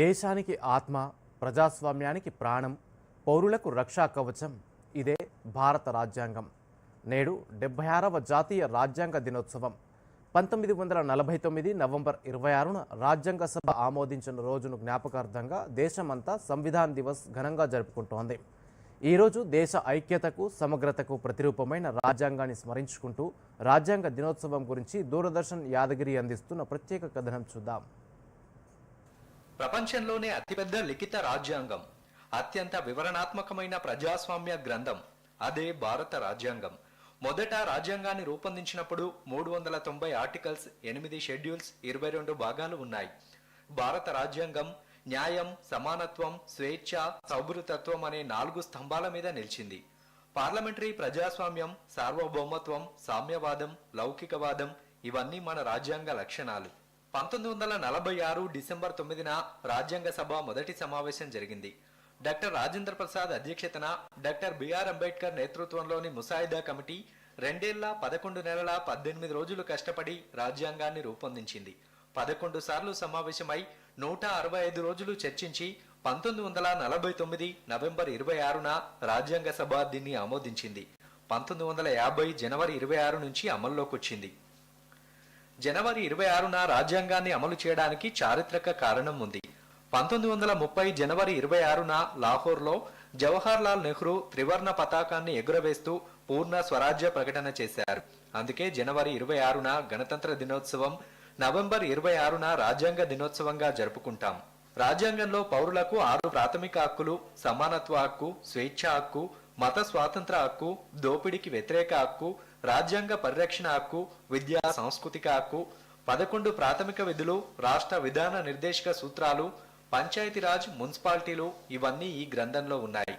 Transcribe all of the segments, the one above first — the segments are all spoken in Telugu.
దేశానికి ఆత్మ ప్రజాస్వామ్యానికి ప్రాణం పౌరులకు రక్షా కవచం ఇదే భారత రాజ్యాంగం. నేడు డెబ్బై ఆరవ జాతీయ రాజ్యాంగ దినోత్సవం. పంతొమ్మిది వందల నలభై తొమ్మిది నవంబర్ ఇరవై ఆరున రాజ్యాంగ సభ ఆమోదించిన రోజును జ్ఞాపకార్థంగా దేశమంతా సంవిధాన్ దివస్ ఘనంగా జరుపుకుంటోంది. ఈరోజు దేశ ఐక్యతకు సమగ్రతకు ప్రతిరూపమైన రాజ్యాంగాన్ని స్మరించుకుంటూ రాజ్యాంగ దినోత్సవం గురించి దూరదర్శన్ యాదగిరి అందిస్తున్న ప్రత్యేక కథనం చూద్దాం. ప్రపంచంలోనే అతిపెద్ద లిఖిత రాజ్యాంగం. అత్యంత వివరణాత్మకమైన ప్రజాస్వామ్య గ్రంథం. అదే భారత రాజ్యాంగం. మొదట రాజ్యాంగాన్ని రూపొందించినప్పుడు మూడు వందల తొంభై ఆర్టికల్స్ ఎనిమిది షెడ్యూల్స్ ఇరవై రెండు భాగాలు ఉన్నాయి. భారత రాజ్యాంగం న్యాయం సమానత్వం స్వేచ్ఛ సౌభృతత్వం అనే నాలుగు స్తంభాల మీద నిలిచింది. పార్లమెంటరీ ప్రజాస్వామ్యం సార్వభౌమత్వం సామ్యవాదం లౌకికవాదం ఇవన్నీ మన రాజ్యాంగ లక్షణాలు. పంతొమ్మిది వందల నలభై ఆరు డిసెంబర్ తొమ్మిదిన రాజ్యాంగ సభ మొదటి సమావేశం జరిగింది. డాక్టర్ రాజేంద్ర ప్రసాద్ అధ్యక్షతన డాక్టర్ బిఆర్ అంబేద్కర్ నేతృత్వంలోని ముసాయిదా కమిటీ రెండేళ్ళ పదకొండు నెలల పద్దెనిమిది రోజులు కష్టపడి రాజ్యాంగాన్ని రూపొందించింది. పదకొండు సార్లు సమావేశమై నూట అరవై ఐదు రోజులు చర్చించి పంతొమ్మిది వందల నలభై తొమ్మిది నవంబర్ ఇరవై ఆరున రాజ్యాంగ సభ దీన్ని ఆమోదించింది. పంతొమ్మిది వందల యాభై జనవరి ఇరవై ఆరు నుంచి అమల్లోకి వచ్చింది జనవరి ఇరవై ఆరున రాజ్యాంగాన్ని అమలు చేయడానికి చారిత్రక కారణం ఉంది. పంతొమ్మిది వందల ముప్పై జనవరి ఇరవై ఆరున లాహోర్లో జవహర్ లాల్ నెహ్రూ త్రివర్ణ పతాకాన్ని ఎగురవేస్తూ పూర్ణ స్వరాజ్య ప్రకటన చేశారు. అందుకే జనవరి ఇరవై ఆరున గణతంత్ర దినోత్సవం నవంబర్ ఇరవై ఆరున రాజ్యాంగ దినోత్సవంగా జరుపుకుంటాం. రాజ్యాంగంలో పౌరులకు ఆరు ప్రాథమిక హక్కులు సమానత్వ హక్కు స్వేచ్ఛ హక్కు మత స్వాతంత్ర హక్కు దోపిడీకి వ్యతిరేక హక్కు రాజ్యాంగ పరిరక్షణ హక్కు విద్యా సాంస్కృతిక హక్కు పదకొండు ప్రాథమిక విధులు రాష్ట్ర విధాన నిర్దేశక సూత్రాలు పంచాయతీరాజ్ మున్సిపాలిటీలు ఇవన్నీ ఈ గ్రంథంలో ఉన్నాయి.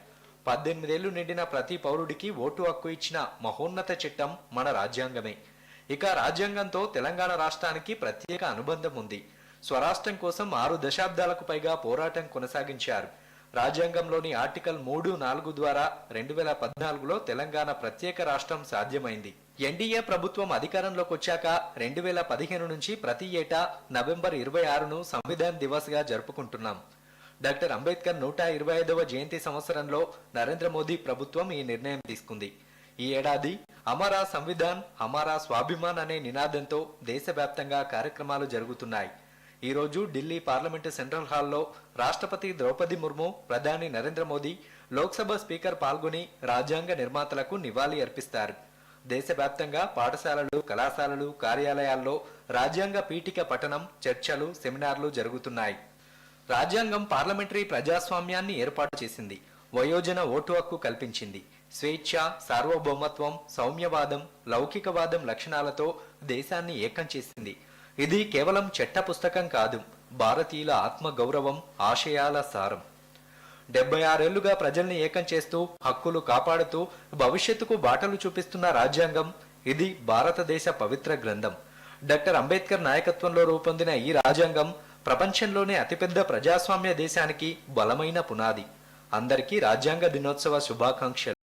పద్దెనిమిదేళ్ళు నిండిన ప్రతి పౌరుడికి ఓటు హక్కు ఇచ్చిన మహోన్నత చట్టం మన రాజ్యాంగమే. ఇక రాజ్యాంగంతో తెలంగాణ రాష్ట్రానికి ప్రత్యేక అనుబంధం ఉంది. స్వరాష్ట్రం కోసం ఆరు దశాబ్దాలకు పైగా పోరాటం కొనసాగించారు. రాజ్యాంగంలోని ఆర్టికల్ మూడు నాలుగు ద్వారా రెండు వేల పద్నాలుగులో తెలంగాణ ప్రత్యేక రాష్ట్రం సాధ్యమైంది. ఎన్డీఏ ప్రభుత్వం అధికారంలోకి వచ్చాక రెండు వేల పదిహేను నుంచి ప్రతి ఏటా నవంబర్ ఇరవై ఆరును సంవిధాన్ దివస్గా జరుపుకుంటున్నాం. డాక్టర్ అంబేద్కర్ నూట ఇరవై ఐదవ జయంతి సంవత్సరంలో నరేంద్ర మోదీ ప్రభుత్వం ఈ నిర్ణయం తీసుకుంది. ఈ ఏడాది అమరా సంవిధాన్ అమరా స్వాభిమాన్ అనే నినాదంతో దేశవ్యాప్తంగా కార్యక్రమాలు జరుగుతున్నాయి. ఈ రోజు ఢిల్లీ పార్లమెంటు సెంట్రల్ హాల్లో రాష్ట్రపతి ద్రౌపది ముర్ము ప్రధాని నరేంద్ర మోదీ లోక్సభ స్పీకర్ పాల్గొని రాజ్యాంగ నిర్మాతలకు నివాళి అర్పిస్తారు. దేశవ్యాప్తంగా పాఠశాలలు కళాశాలలు కార్యాలయాల్లో రాజ్యాంగ పీఠిక పఠనం చర్చలు సెమినార్లు జరుగుతున్నాయి. రాజ్యాంగం పార్లమెంటరీ ప్రజాస్వామ్యాన్ని ఏర్పాటు చేసింది. వయోజన ఓటు హక్కు కల్పించింది. స్వేచ్ఛ సార్వభౌమత్వం సౌమ్యవాదం లౌకికవాదం లక్షణాలతో దేశాన్ని ఏకం చేసింది. ఇది కేవలం చట్ట పుస్తకం కాదు భారతీయుల ఆత్మ గౌరవం ఆశయాల సారం. డెబ్బై ఆరేళ్ళుగా ప్రజల్ని ఏకం చేస్తూ హక్కులు కాపాడుతూ భవిష్యత్తుకు బాటలు చూపిస్తున్న రాజ్యాంగం ఇది భారతదేశ పవిత్ర గ్రంథం. డాక్టర్ అంబేద్కర్ నాయకత్వంలో రూపొందిన ఈ రాజ్యాంగం ప్రపంచంలోనే అతిపెద్ద ప్రజాస్వామ్య దేశానికి బలమైన పునాది. అందరికీ రాజ్యాంగ దినోత్సవ శుభాకాంక్షలు.